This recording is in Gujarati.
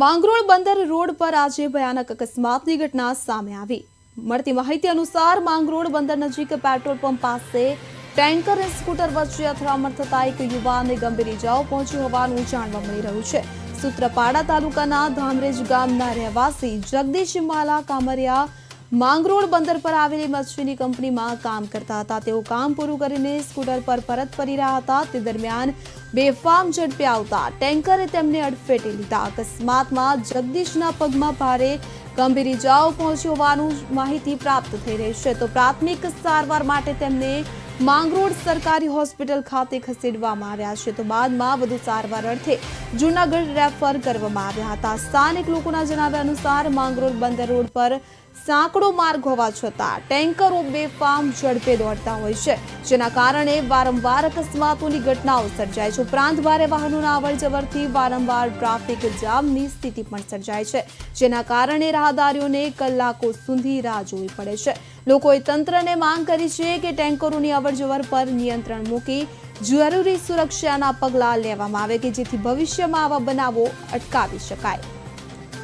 માંગરોળ બંદર રોડ પર આજે ભયાનક અકસ્માતની ઘટના સામે આવી. મળતી માહિતી અનુસાર માંગરોળ બંદર નજીક પેટ્રોલ પંપ પાસે ટેન્કર અને સ્કૂટર વચ્ચે અથડામણ થતા એક યુવાનને ગંભીર ઇજાઓ પહોંચી હોવાનું જાણવા મળી રહ્યું છે. સૂત્રપાડા તાલુકાના ધામરેજ ગામના રહેવાસી જગદીશ માલા કામરિયા માંગરોળ બંદર પર આવેલી મચ્છીની કંપનીમાં કામ કરતા હતા. તેઓ કામ પૂરું કરીને સ્કૂટર પર પરત ફરી રહ્યા હતા. તે દરમિયાન બેફામ ઝડપે આવતા ટેન્કરે તેમને અડફેટે લીધા. અકસ્માતમાં જગદીશના પગમાં ભારે ગંભીર ઇજાઓ પહોંચી હોવાનું માહિતી પ્રાપ્ત થઈ રહી છે. તો પ્રાથમિક સારવાર માટે તેમને માંગરોળ સરકારી હોસ્પિટલ ખાતે ખસેડવામાં આવ્યા છે. તો બાદમાં વધુ સારવાર અર્થે જૂનાગઢ રેફર કરવામાં આવ્યા હતા. સ્થાનિક લોકોના જણાવ્યા અનુસાર માંગરોળ બંદર રોડ પર સાંકડો માર્ગ હોવા છતાં ટેન્કરો બેફામ ઝડપે દોડતા હોય છે, જેના કારણે વારંવાર અકસ્માતોની ઘટનાઓ સર્જાય છે. ઉપરાંત ભારે વાહનોના અવરજવરથી વારંવાર ટ્રાફિક જામની સ્થિતિ પણ સર્જાય છે, જેના કારણે રાહદારીઓને કલાકો સુધી રાહ જોવી પડે છે. લોકોએ તંત્રને માંગ કરી છે કે ટેન્કરોની અવરજવર પર નિયંત્રણ મૂકી જરૂરી સુરક્ષાના પગલાં લેવામાં આવે કે જેથી ભવિષ્યમાં આવા બનાવો અટકાવી શકાય.